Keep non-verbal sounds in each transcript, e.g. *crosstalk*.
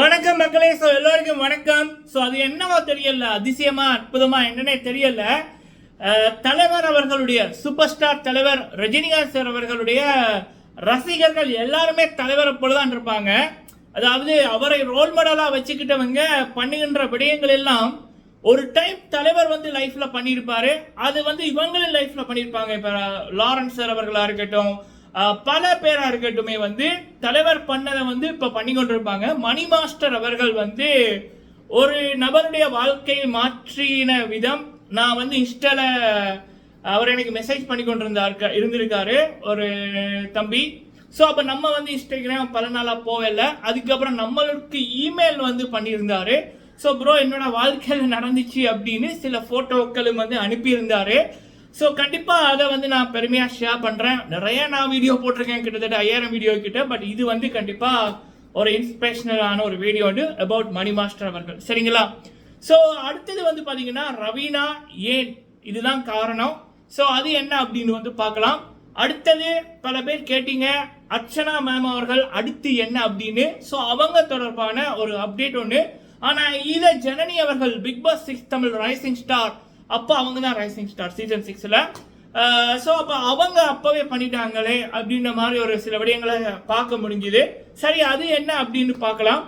வணக்கம் மக்களே. ஸோ எல்லோருக்கும் வணக்கம். ஸோ அது என்னவோ தெரியல. அதிசயமா அற்புதமா என்னன்னே தெரியல. தலைவர் அவர்களுடைய சூப்பர் ஸ்டார் தலைவர் ரஜினிகாந்த் சார் அவர்களுடைய ரசிகர்கள் எல்லாருமே தலைவரை போலதான் இருப்பாங்க. அதாவது அவரை ரோல் மாடலா வச்சுக்கிட்டவங்க பண்ணுகின்ற விடயங்கள் எல்லாம் ஒரு டைம் தலைவர் வந்து லைஃப்ல பண்ணியிருப்பாரு. அது வந்து இவங்களும் லைஃப்ல பண்ணியிருப்பாங்க. இப்போ லாரன்ஸ் சார் அவர்களா இருக்கட்டும் பல பேராக இருக்கட்டுமே வந்து தலைவர் பண்ணதை வந்து இப்போ பண்ணி கொண்டிருப்பாங்க. மணி மாஸ்டர் அவர்கள் வந்து ஒரு நபருடைய வாழ்க்கையை மாற்றின விதம் நான் வந்து இன்ஸ்டால அவர் எனக்கு மெசேஜ் பண்ணி கொண்டிருந்தார் இருந்திருக்காரு ஒரு தம்பி. ஸோ அப்போ நம்ம வந்து இன்ஸ்டாகிராம் பல நாளாக போகல. அதுக்கப்புறம் நம்மளுக்கு இமெயில் வந்து பண்ணியிருந்தாரு. ஸோ ப்ரோ என்னோட வாழ்க்கையில் நடந்துச்சு அப்படின்னு சில ஃபோட்டோக்களும் வந்து அனுப்பியிருந்தாரு. ஸோ கண்டிப்பாக அதை வந்து நான் பெருமையாக ஷேர் பண்ணுறேன் நிறைய நான் வீடியோ போட்டிருக்கேன் கிட்டத்தட்ட ஐயாயிரம் வீடியோ கிட்ட பட் இது வந்து கண்டிப்பாக ஒரு இன்ஸ்பிரேஷனலான ஒரு வீடியோ வந்து அபவுட் மணி மாஸ்டர் அவர்கள். சரிங்களா? ஸோ அடுத்தது வந்து பார்த்தீங்கன்னா ரவீனா ஏன் இதுதான் காரணம். ஸோ அது என்ன அப்படின்னு வந்து பார்க்கலாம். அடுத்தது பல பேர் கேட்டீங்க அர்ச்சனா மேம் அவர்கள் அடுத்து என்ன அப்படின்னு. ஸோ அவங்க தொடர்பான ஒரு அப்டேட் ஒன்று ஆனால் இதை ஜனனி அவர்கள் Bigg Boss six Tamil rising star அப்போ அவங்க தான் ரைசிங் ஸ்டார் சீசன் சிக்ஸில் ஸோ அப்போ அவங்க அப்போவே பண்ணிட்டாங்களே அப்படின்ற மாதிரி ஒரு சில விடயங்களை பார்க்க முடிஞ்சுது. சரி அது என்ன அப்படின்னு பார்க்கலாம்.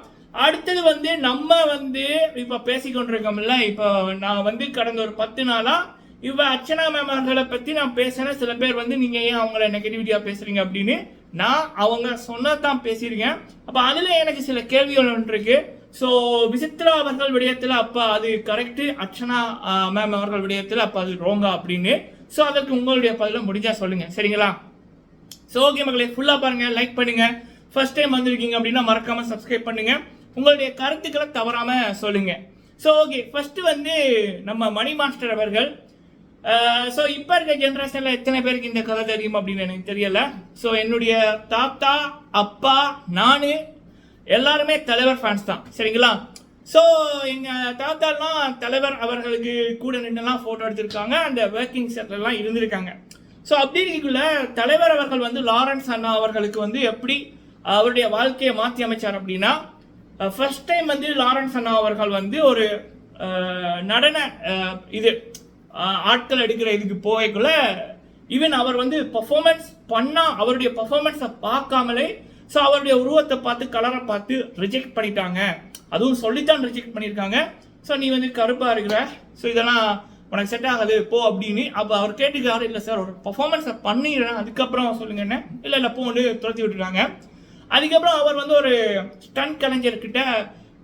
அடுத்தது வந்து நம்ம வந்து இப்போ பேசிக்கொண்டிருக்கோம்ல இப்போ நான் வந்து கடந்த ஒரு பத்து நாளாக இவ அர்ச்சனா மேம் அவர்களை பற்றி நான் பேசுகிறேன் சில பேர் வந்து நீங்கள் ஏன் அவங்கள நெகட்டிவிட்டியாக பேசுறீங்க அப்படின்னு நான் அவங்க சொன்னதான் பேசியிருக்கேன். அப்போ அதில் எனக்கு சில கேள்விகள் ஒன்று இருக்குது ஸோ விசித்ரா அவர்கள் விடயத்தில் அப்போ அது கரெக்டு அர்ச்சனா மேம் அவர்கள் விடயத்தில் அப்போ அது ரோங்கா அப்படின்னு. ஸோ அதற்கு உங்களுடைய பதில முடிஞ்சால் சொல்லுங்கள் சரிங்களா? ஸோ ஓகே மக்களே ஃபுல்லாக பாருங்கள் லைக் பண்ணுங்கள் ஃபர்ஸ்ட் டைம் வந்திருக்கீங்க அப்படின்னா மறக்காமல் சப்ஸ்கிரைப் பண்ணுங்கள் உங்களுடைய கருத்துக்களை தவறாமல் சொல்லுங்கள் ஸோ ஓகே ஃபர்ஸ்ட் வந்து நம்ம மணி மாஸ்டர் அவர்கள். ஸோ இப்போ இருக்க ஜென்ரேஷனில் எத்தனை பேருக்கு இந்த கதை தெரியும் அப்படின்னு எனக்கு தெரியல. ஸோ என்னுடைய தாத்தா அப்பா நான் எல்லாருமே தலைவர் ஃபேன்ஸ் தான் சரிங்களா? ஸோ எங்கள் தாத்தாலாம் தலைவர் அவர்களுக்கு கூட நின்றுலாம் ஃபோட்டோ எடுத்திருக்காங்க அந்த ஒர்க்கிங் செட்லாம் இருந்திருக்காங்க. ஸோ அப்படி இருக்கக்குள்ள தலைவர் அவர்கள் வந்து லாரன்ஸ் அண்ணா அவர்களுக்கு வந்து எப்படி அவருடைய வாழ்க்கையை மாற்றி அமைச்சார் அப்படின்னா ஃபர்ஸ்ட் டைம் வந்து லாரன்ஸ் அண்ணா அவர்கள் வந்து ஒரு நடன இது ஆட்கள் எடுக்கிற இதுக்கு போகக்குள்ள ஈவன் அவர் வந்து பர்ஃபார்மன்ஸ் பண்ணால் அவருடைய பர்ஃபார்மன்ஸை பார்க்காமலே ஸோ அவருடைய உருவத்தை பார்த்து கலரை பார்த்து ரிஜெக்ட் பண்ணிட்டாங்க. அதுவும் சொல்லித்தான் ரிஜெக்ட் பண்ணியிருக்காங்க. ஸோ நீ வந்து கருப்பாக இருக்கிற. ஸோ இதெல்லாம் உனக்கு செட் ஆகாது. போ அப்படின்னு அப்போ அவர் கேட்டுக்காரு இல்லை சார் ஒரு பர்ஃபார்மன்ஸை பண்ணிடுறேன். அதுக்கப்புறம் சொல்லுங்க என்ன? இல்லை இல்லை வந்து துரத்தி விட்டுட்டாங்க. அதுக்கப்புறம் அவர் வந்து ஒரு ஸ்டன் கலைஞர்கிட்ட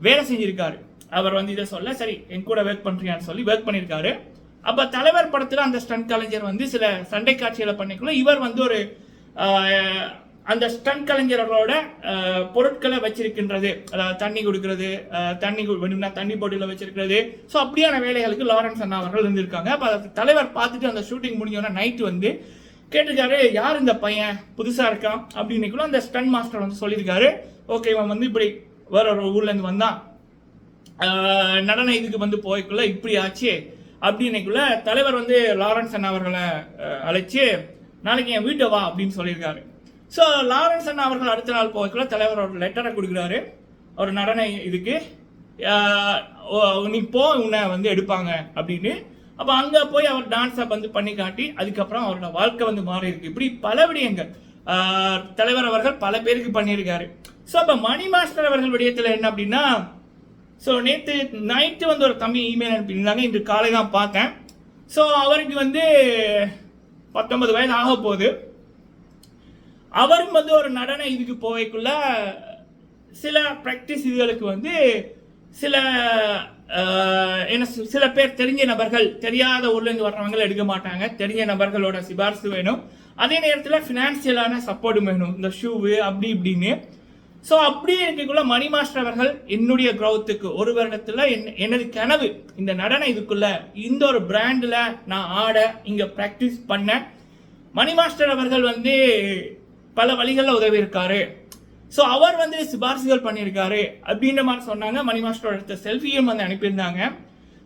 வேலை செஞ்சிருக்காரு. அவர் வந்து இதை சொல்ல சரி என் கூட ஒர்க் பண்றீங்கன்னு சொல்லி ஒர்க் பண்ணியிருக்காரு அப்போ தலைவர் படத்தில் அந்த ஸ்டன் கலைஞர் வந்து சில சண்டை காட்சிகளை பண்ணிக்குள்ள இவர் வந்து ஒரு அந்த ஸ்டன் கலைஞர்களோட பொருட்களை வச்சிருக்கின்றது. அதாவது தண்ணி கொடுக்கறது தண்ணி வேணும்னா தண்ணி போட்டியில் வச்சிருக்கிறது. ஸோ அப்படியான வேலைகளுக்கு லாரன்ஸ் அண்ணா அவர்கள் இருந்திருக்காங்க. அப்போ அதை தலைவர் பார்த்துட்டு அந்த ஷூட்டிங் முடிஞ்சோன்னா நைட்டு வந்து கேட்டிருக்காரு யார் இந்த பையன்? புதுசாக இருக்கான்? அப்படின்னுக்குள்ள அந்த ஸ்டன் மாஸ்டர் வந்து சொல்லியிருக்காரு. ஓகே இவன் வந்து இப்படி வேற ஒரு ஊர்லேருந்து வந்தான். நடன இதுக்கு வந்து போய்க்குள்ள இப்படி ஆச்சு. அப்படின்னைக்குள்ள தலைவர் வந்து லாரன்ஸ் அண்ணா அவர்களை அழைச்சி நாளைக்கு என் வீட்டை வா அப்படின்னு சொல்லியிருக்காரு. ஸோ லாரன்ஸ் அண்ணா அவர்கள் அடுத்த நாள் போய்க்குள்ள தலைவர் ஒரு லெட்டரை கொடுக்குறாரு. ஒரு நடன இதுக்கு ஓ- நீ போ உன்னை வந்து எடுப்பாங்க அப்படின்னு. அப்போ அங்கே போய் அவர் டான்ஸை வந்து பண்ணி காட்டி அதுக்கப்புறம் அவரோட வாழ்க்கை வந்து மாறி இருக்கு. இப்படி பல விடயங்கள் தலைவர் அவர்கள் பல பேருக்கு பண்ணியிருக்காரு. ஸோ அப்போ மணி மாஸ்டர் அவர்கள் விடயத்தில் என்ன அப்படின்னா ஸோ நேற்று நைட்டு வந்து ஒரு தம்பி இமெயில் அனுப்பியிருந்தாங்க. இன்று காலை தான் பார்த்தேன். ஸோ அவருக்கு வந்து பத்தொன்பது வயது ஆக போகுது அவரும் வந்து ஒரு நடன இதுக்கு போவைக்குள்ள சில ப்ராக்டிஸ் இதுகளுக்கு வந்து சில என்ன சொல்- சில பேர் தெரிஞ்ச நபர்கள் தெரியாத ஊர்லேருந்து வர்றவங்களை எடுக்க மாட்டாங்க. தெரிஞ்ச நபர்களோட சிபாரிசு வேணும். அதே நேரத்தில் ஃபினான்சியலான சப்போர்ட்டும் வேணும். இந்த ஷூவு அப்படி இப்படின்னு. ஸோ அப்படி இருக்கக்குள்ள மணி மாஸ்டர் அவர்கள் என்னுடைய க்ரௌத்துக்கு ஒரு வருடத்தில் என் எனது கனவு இந்த நடன இதுக்குள்ள இந்த ஒரு பிராண்டில் நான் ஆட இங்கே ப்ராக்டிஸ் பண்ண மணி மாஸ்டர் அவர்கள் வந்து பல வழிகளில் உதவி இருக்காரு ஸோ அவர் வந்து சிபாரிசுகள் பண்ணியிருக்காரு அப்படின்ற மாதிரி சொன்னாங்க. மணி மாஸ்டர் எடுத்த செல்ஃபியும் வந்து அனுப்பியிருந்தாங்க.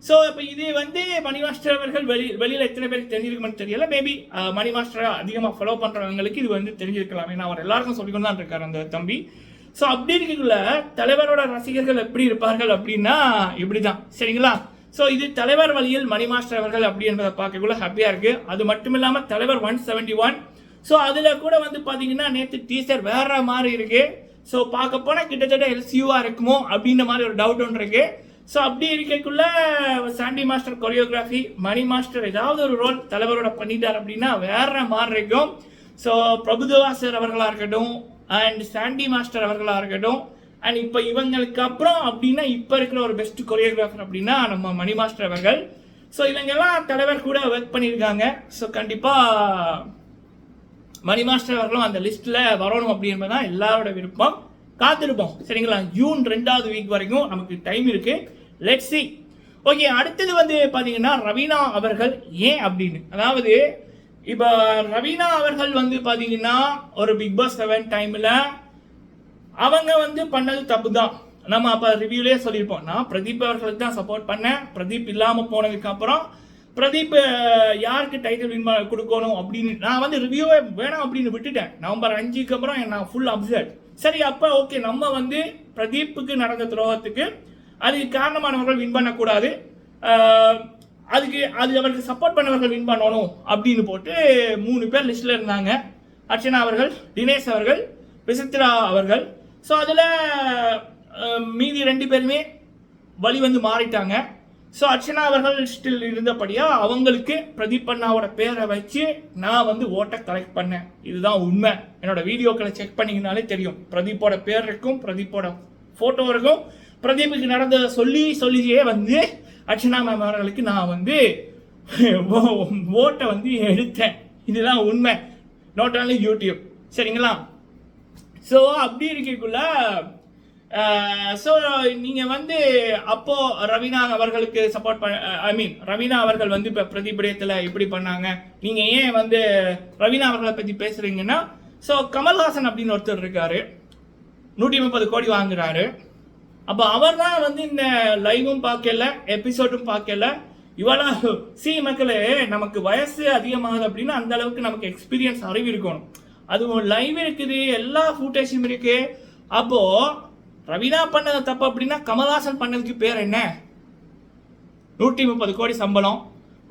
ஸோ இப்போ இது வந்து மணி மாஸ்டர் அவர்கள் வெளி வெளியில் எத்தனை பேருக்கு தெரிஞ்சிருக்குமான்னு தெரியல. மேபி மணி மாஸ்டரை அதிகமாக ஃபாலோ பண்ணுறவங்களுக்கு இது வந்து தெரிஞ்சிருக்கலாம். ஏன்னா அவர் எல்லாருக்கும் சொல்லிக்கொண்டு தான் இருக்கார் அந்த தம்பி. ஸோ அப்படி இருக்கக்குள்ள தலைவரோட ரசிகர்கள் எப்படி இருப்பார்கள் அப்படின்னா இப்படி தான் சரிங்களா? ஸோ இது தலைவர் வழியில் மணி மாஸ்டர் அவர்கள் அப்படி என்பதை பார்க்கக்குள்ள ஹாப்பியாக இருக்குது அது மட்டும் இல்லாமல் தலைவர் ஒன் செவன்டி ஒன் ஸோ அதில் கூட வந்து பார்த்தீங்கன்னா நேற்று டீசர் வேற மாதிரி இருக்கு. ஸோ பார்க்க போனால் கிட்டத்தட்ட எல்சியூவாக இருக்குமோ அப்படின்ற மாதிரி ஒரு டவுட் ஒன்று இருக்கு. ஸோ அப்படி இருக்கக்குள்ள Sandy master choreography Mani master ஏதாவது ஒரு ரோல் தலைவரோட பண்ணிட்டார் அப்படின்னா வேற மாதிரி இருக்கும். ஸோ பிரபுதேவா சார் அவர்களாக இருக்கட்டும் அண்ட் சாண்டி மாஸ்டர் அவர்களாக இருக்கட்டும் அண்ட் இப்போ இவங்களுக்கு அப்புறம் அப்படின்னா இப்போ இருக்கிற ஒரு பெஸ்ட் கொரியோகிராஃபர் அப்படின்னா நம்ம மணி மாஸ்டர் அவர்கள். ஸோ இவங்கெல்லாம் தலைவர் கூட ஒர்க் பண்ணியிருக்காங்க. ஸோ கண்டிப்பாக மணி மாஸ்டர் அவர்களும் அந்த லிஸ்ட்டில் வரணும் அப்படின்றது தான் எல்லாரோட விருப்பம். காத்திருப்போம். சரிங்களா? ஜூன் ரெண்டாவது வீக் வரைக்கும் நமக்கு டைம் இருக்குது லெட் சி ஓகே அடுத்தது வந்து பார்த்தீங்கன்னா ரவீனா அவர்கள் ஏன் அப்படின்னு. அதாவது இப்போ ரவீனா அவர்கள் வந்து பார்த்தீங்கன்னா ஒரு பிக் பாஸ் செவன் டைமில் அவங்க வந்து பண்ணது தப்பு தான் நம்ம அப்போ ரிவ்யூலேயே சொல்லியிருப்போம். நான் பிரதீப் அவர்களுக்கு தான் சப்போர்ட் பண்ணேன். பிரதீப் இல்லாமல் போனதுக்கப்புறம் பிரதீப் யாருக்கு டைட்டில் வின் கொடுக்கணும் அப்படின்னு? நான் வந்து ரிவ்யூவே வேணாம் அப்படின்னு விட்டுட்டேன். நவம்பர் அஞ்சுக்கு அப்புறம் நான் ஃபுல் அப்செட் சரி அப்போ ஓகே நம்ம வந்து பிரதீப்புக்கு நடந்த துரோகத்துக்கு அதுக்கு காரணமானவர்கள் வின் பண்ணக்கூடாது. அதுக்கு அது அவருக்கு சப்போர்ட் பண்ணவர்கள் வின் பண்ணணும் அப்படின்னு போட்டு மூணு பேர் லிஸ்ட்டில் இருந்தாங்க. அர்ச்சனா அவர்கள் தினேஷ் அவர்கள் விசித்ரா அவர்கள். ஸோ அதில் மீதி ரெண்டு பேருமே வழி வந்து மாறிட்டாங்க. ஸோ அர்ச்சனா அவர்கள் ஸ்டில் இருந்தபடியா அவங்களுக்கு பிரதீப் அண்ணாவோட பேரை வச்சு நான் வந்து ஓட்டை கலெக்ட் பண்ணேன். இதுதான் உண்மை. என்னோட வீடியோக்களை செக் பண்ணிங்கனாலே தெரியும். பிரதீப்போட பேர் இருக்கும் பிரதீப்போட ஃபோட்டோ இருக்கும். பிரதீப்புக்கு நடந்ததை சொல்லி சொல்லியே வந்து அர்ச்சனா மேம் அவர்களுக்கு நான் வந்து ஓட்டை வந்து எடுத்தேன். இதுதான் உண்மை. நோட் only யூடியூப் சரிங்களா? ஸோ அப்படி இருக்கக்குள்ள ஸோ நீங்கள் வந்து அப்போ ரவீனா அவர்களுக்கு சப்போர்ட் பண்ண ஐ மீன் ரவீனா அவர்கள் வந்து இப்போ பிரதிபலியத்தில் இப்படி பண்ணாங்க. நீங்கள் ஏன் வந்து ரவீனா அவர்களை பற்றி பேசுகிறீங்கன்னா ஸோ கமல்ஹாசன் அப்படின்னு ஒருத்தர் இருக்காரு. நூற்றி முப்பது கோடி வாங்குறாரு. அப்போ அவர் தான் வந்து இந்த லைவும் பார்க்கல எபிசோடும் பார்க்கல. இவளா சி மக்களே நமக்கு வயசு அதிகமாகுது அப்படின்னா அந்த அளவுக்கு நமக்கு எக்ஸ்பீரியன்ஸ் அறிவு இருக்கணும். அதுவும் லைவ் இருக்குது எல்லா ஃபுட்டேஜும் இருக்குது அப்போது ரவினா பண்ணது தப்பு அப்படின்னா கமல்ஹாசன் பண்ணதுக்கு பேர் என்ன? நூற்றி முப்பது கோடி சம்பளம்.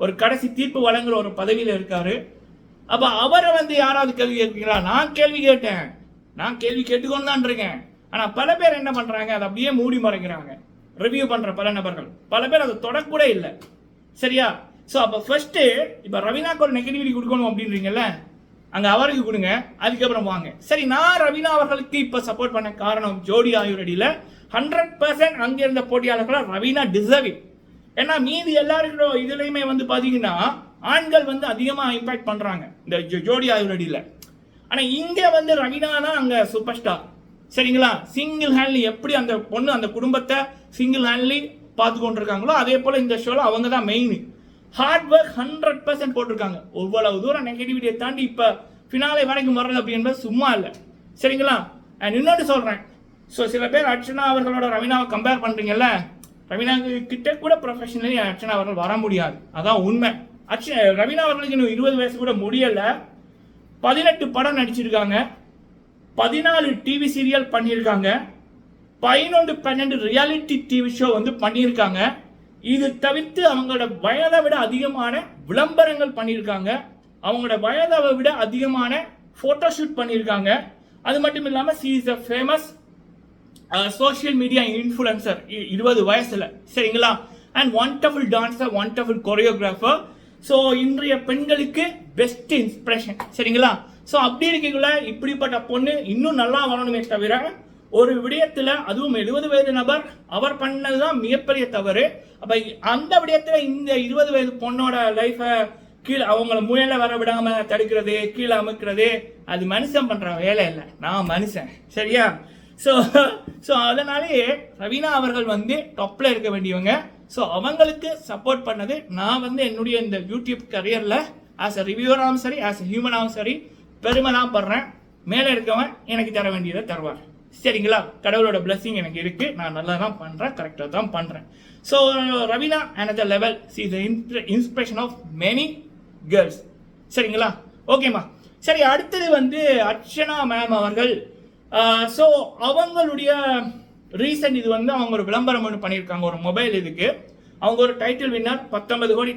ஒரு கடைசி தீர்ப்பு வழங்குற ஒரு பதவியில் இருக்காரு. அப்போ அவரை வந்து யாராவது கேள்வி கேட்பீங்களா? நான் கேள்வி கேட்டேன். நான் கேள்வி கேட்டுக்கொண்டு தான் இருக்கேன். ஆனால் பல பேர் என்ன பண்ணுறாங்க அதை அப்படியே மூடி மறைக்கிறாங்க. ரிவ்யூ பண்ணுற பல நபர்கள். பல பேர் அதை தொடக்கூட இல்லை. சரியா? ஸோ அப்போ ஃபர்ஸ்ட்டு இப்போ ரவீனாக்கு ஒரு நெகட்டிவிட்டி கொடுக்கணும் அப்படின்றீங்கல்ல? அங்க அவருக்கு கொடுங்க அதுக்கப்புறம் வாங்க. சரி நான் ரவீனா அவர்களுக்கு இப்போ சப்போர்ட் பண்ண காரணம் ஜோடி ஆயுரடியில் ஹண்ட்ரட் பர்சன்ட் அங்கே இருந்த போட்டியாளர்களாக ரவீனா டிசர்விங் ஏன்னா மீதி எல்லாருக்கும் இதுலையுமே வந்து பாத்தீங்கன்னா ஆண்கள் வந்து அதிகமா இம்பாக்ட் பண்றாங்க இந்த ஜோ- ஜோடி ஆயுரடியில். ஆனா இங்க வந்து ரவீனா தான் அங்க சூப்பர் ஸ்டார் சரிங்களா? சிங்கிள் ஹேண்ட்லி எப்படி அந்த பொண்ணு அந்த குடும்பத்தை சிங்கிள் ஹேண்ட்லி பார்த்து கொண்டிருக்காங்களோ அதே போல இந்த ஷோல அவங்க தான் main hard work hundred percent போட்டிருக்காங்க. ஒவ்வளவு தூரம் நெகட்டிவிட்டியை தாண்டி இப்போ ஃபினாலே வரைக்கும் வர்றது அப்படின்றது சும்மா இல்லை. சரிங்களா? அண்ட் இன்னொன்று சொல்கிறேன் ஸோ சில பேர் அர்ச்சனா அவர்களோட ரவீனாவை கம்பேர் பண்ணுறீங்கல்ல ரவீனா கிட்ட கூட ப்ரொஃபஷனலி அர்ச்சனா அவர்கள் வர முடியாது. அதான் உண்மை. அர்ச்சனா ரவீனா அவர்களுக்கு இன்னும் இருபது வயசு கூட முடியலை. பதினெட்டு படம் நடிச்சிருக்காங்க. பதினாலு டிவி சீரியல் பண்ணியிருக்காங்க. பதினொன்று பன்னெண்டு ரியாலிட்டி டிவி ஷோ வந்து பண்ணியிருக்காங்க. இது தவிர்த்து அவங்களோட வயதை விட அதிகமான விளம்பரங்கள் பண்ணியிருக்காங்க. அவங்களோட வயதை விட அதிகமான ஃபோட்டோஷூட் பண்ணியிருக்காங்க. அது மட்டும் இல்லாமல் she is a famous social media influencer இருபது வயசில். சரிங்களா? And wonderful dancer wonderful choreographer so இன்றைய பெண்களுக்கு பெஸ்ட் இன்ஸ்பிரேஷன் சரிங்களா? ஸோ அப்படி இருக்கீங்களா இப்படிப்பட்ட பொண்ணு இன்னும் நல்லா வரணுமே தவிர ஒரு விடயத்தில் அதுவும் எழுபது வயது நபர் அவர் பண்ணது தான் மிகப்பெரிய தவறு. அப்போ அந்த விடயத்தில் இந்த இருபது வயது பொண்ணோட லைஃப்பை கீழே அவங்கள முயல வர விடாமல் தடுக்கிறது கீழே அமுக்கிறது அது மனுஷன் பண்ணுற வேலை இல்லை. நான் மனுஷன். சரியா? ஸோ ஸோ அதனாலேயே ரவீனா அவர்கள் வந்து டப்பில் இருக்க வேண்டியவங்க. ஸோ அவங்களுக்கு சப்போர்ட் பண்ணது நான் வந்து என்னுடைய இந்த யூடியூப் கரியரில் ஆஸ் அ ரிவ்யூராகவும் சரி ஆஸ் அ ஹியூமனாகவும் சரி பெருமை தான் படுறேன். மேலே இருக்கவன் எனக்கு தர வேண்டியதை தருவார். சரிங்களா? கடவுளோட பிளஸ்ஸிங் எனக்கு இருக்கு. நான் நல்லா தான் பண்றேன் கரெக்டாக தான் பண்றேன். So Raveena another level she the inspiration of many girls சரிங்களா? ஓகேம்மா சரி அடுத்தது வந்து அர்ச்சனா மேம் அவர்கள். ஸோ அவங்களுடைய ரீசன் இது வந்து அவங்க ஒரு விளம்பரம் ஒன்று பண்ணியிருக்காங்க. ஒரு மொபைல் இதுக்கு. அவங்க ஒரு டைட்டில் வின்னர் பத்தொன்பது கோடி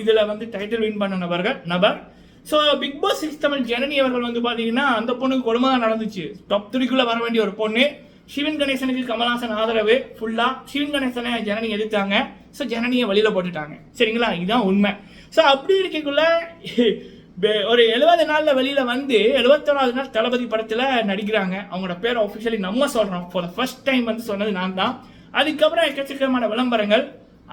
இதில் வந்து டைட்டில் வின் பண்ண நபர்கள் நபர். So Bigg Boss six Tamil Janani அவர்கள் வந்து பார்த்தீங்கன்னா அந்த பொண்ணுக்கு கொடுமை தான் நடந்துச்சு. டாப் த்ரீக்குள்ள வர வேண்டிய ஒரு பொண்ணு. சிவன் கணேசனுக்கு கமலாசன் ஆதரவு ஃபுல்லாக சிவன் கணேசனை ஜனனி எதிர்த்தாங்க. ஸோ ஜனனியை வழியில் போட்டுட்டாங்க. சரிங்களா? இதுதான் உண்மை. ஸோ அப்படி இருக்கக்குள்ள *laughs* ஒரு எழுபது நாளில் வெளியில் வந்து எழுபத்தோராவது நாள் தளபதி படத்தில் நடிக்கிறாங்க. அவங்களோட பேரை ஒஃபிஷியலி நம்ம சொல்கிறோம் ஃபார் த ஃபர்ஸ்ட் டைம் வந்து சொன்னது நான் தான் அதுக்கப்புறம் எக்கச்சக்கமான விளம்பரங்கள்.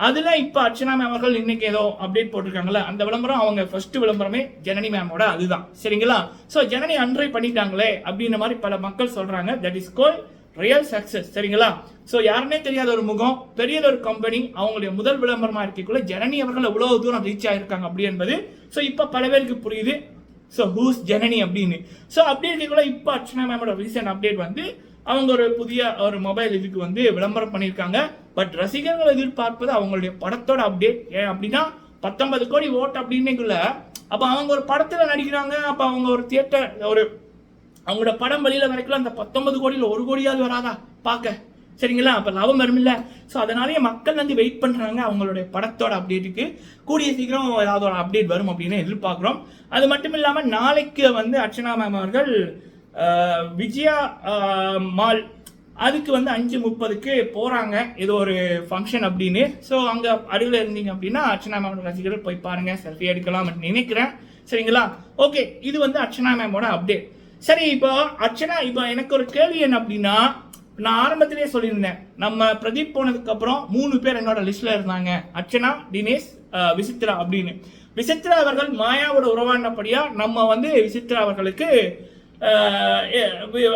அதில் இப்போ அர்ச்சனா மேம் அவர்கள் இன்னைக்கு ஏதோ அப்டேட் போட்டிருக்காங்கல்ல அந்த விளம்பரம் அவங்க ஃபர்ஸ்ட் விளம்பரமே ஜனனி மேமோட அதுதான். சரிங்களா? ஸோ ஜனனி அன்றை பண்ணிட்டாங்களே அப்படின்ற மாதிரி பல மக்கள் சொல்றாங்க. That is goal real success சரிங்களா? ஸோ யாருன்னே தெரியாத ஒரு முகம் பெரியது ஒரு கம்பெனி அவங்களுடைய முதல் விளம்பரமாக இருக்கக்குள்ள ஜனனி அவர்கள் எவ்வளோ தூரம் ரீச் ஆகிருக்காங்க அப்படி என்பது ஸோ இப்போ பல பேருக்கு புரியுது. ஸோ ஹூஸ் ஜனனி அப்படின்னு. ஸோ அப்படி இருக்கக்குள்ள இப்போ அர்ச்சனா மேமோட ரீசன்ட் அப்டேட் வந்து அவங்க ஒரு புதிய ஒரு மொபைல் இதுக்கு வந்து விளம்பரம் பண்ணியிருக்காங்க. பட் ரசிகர்கள் எதிர்பார்ப்பது அவங்களுடைய படத்தோட அப்டேட் ஏன் அப்படின்னா பத்தொன்பது கோடி ஓட் அப்படின்னுக்குள்ள அப்போ அவங்க ஒரு படத்தில் நடிக்கிறாங்க அப்போ அவங்க ஒரு தியேட்டர் ஒரு அவங்களோட படம் வழியில் வரைக்கும் அந்த பத்தொன்பது கோடியில் ஒரு கோடியாவது வராதா? பார்க்க. சரிங்களா? அப்போ லாபம் வருமில்ல ஸோ அதனாலேயே மக்கள் வந்து வெயிட் பண்ணுறாங்க அவங்களுடைய படத்தோட அப்டேட்டுக்கு கூடிய சீக்கிரம் ஏதாவது ஒரு அப்டேட் வரும் அப்படின்னு எதிர்பார்க்குறோம். அது மட்டும் இல்லாமல் நாளைக்கு வந்து அர்ச்சனா மேம் அவர்கள் விஜயா மால் அதுக்கு வந்து அஞ்சு முப்பதுக்கு போகிறாங்க ஏதோ ஒரு ஃபங்க்ஷன் அப்படின்னு. ஸோ அங்கே அருகில் இருந்தீங்க அப்படின்னா அர்ச்சனா மேமோட ரசிகர்கள் போய் பாருங்க. செல்ஃபி எடுக்கலாம் நினைக்கிறேன். சரிங்களா? ஓகே இது வந்து அர்ச்சனா மேமோட அப்டேட் சரி இப்போ அர்ச்சனா இப்போ எனக்கு ஒரு கேள்வி என்ன அப்படின்னா நான் ஆரம்பத்திலேயே சொல்லியிருந்தேன். நம்ம பிரதீப் போனதுக்கப்புறம் மூணு பேர் என்னோட லிஸ்ட்ல இருந்தாங்க. அர்ச்சனா தினேஷ் விசித்ரா அப்படின்னு. விசித்ரா அவர்கள் மாயாவோட உறவானபடியா நம்ம வந்து விசித்ரா அவர்களுக்கு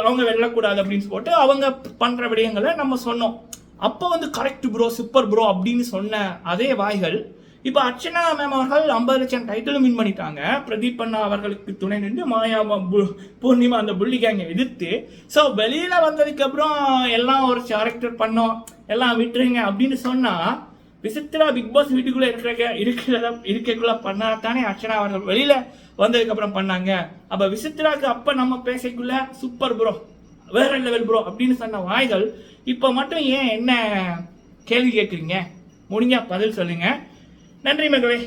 அவங்க வெல்லக்கூடாது அப்படின்னு போட்டு அவங்க பண்ணுற விடயங்களை நம்ம சொன்னோம். அப்போ வந்து கரெக்ட் ப்ரோ சூப்பர் ப்ரோ அப்படின்னு சொன்ன அதே வாய்கள் இப்போ அர்ச்சனா மேம் அவர்கள் ஐம்பது லட்சம் டைட்டிலும் வின் பண்ணிட்டாங்க. பிரதீப் அண்ணா அவர்களுக்கு துணை நின்று மாயா பு- பூர்ணிமா அந்த புள்ளி கேங்கை எதிர்த்து ஸோ வெளியில் வந்ததுக்கப்புறம் எல்லாம் ஒரு கேரக்டர் பண்ணோம் எல்லாம் விட்டுருங்க அப்படின்னு சொன்னால் விசித்ரா பிக் பாஸ் வீட்டுக்குள்ள இருக்கிற இருக்கிறத இருக்கக்குள்ள பண்ணா தானே அர்ச்சனா அவர்கள் வெளியில வந்ததுக்கு அப்புறம் பண்ணாங்க. அப்ப விசித்ராக்கு அப்ப நம்ம பேசக்குள்ள சூப்பர் ப்ரோ வேற லெவல் ப்ரோ அப்படின்னு சொன்ன வாய்கள் இப்ப மட்டும் ஏன் என்ன கேள்வி கேட்குறீங்க? முடிஞ்சா பதில் சொல்லுங்க. நன்றி மகளே.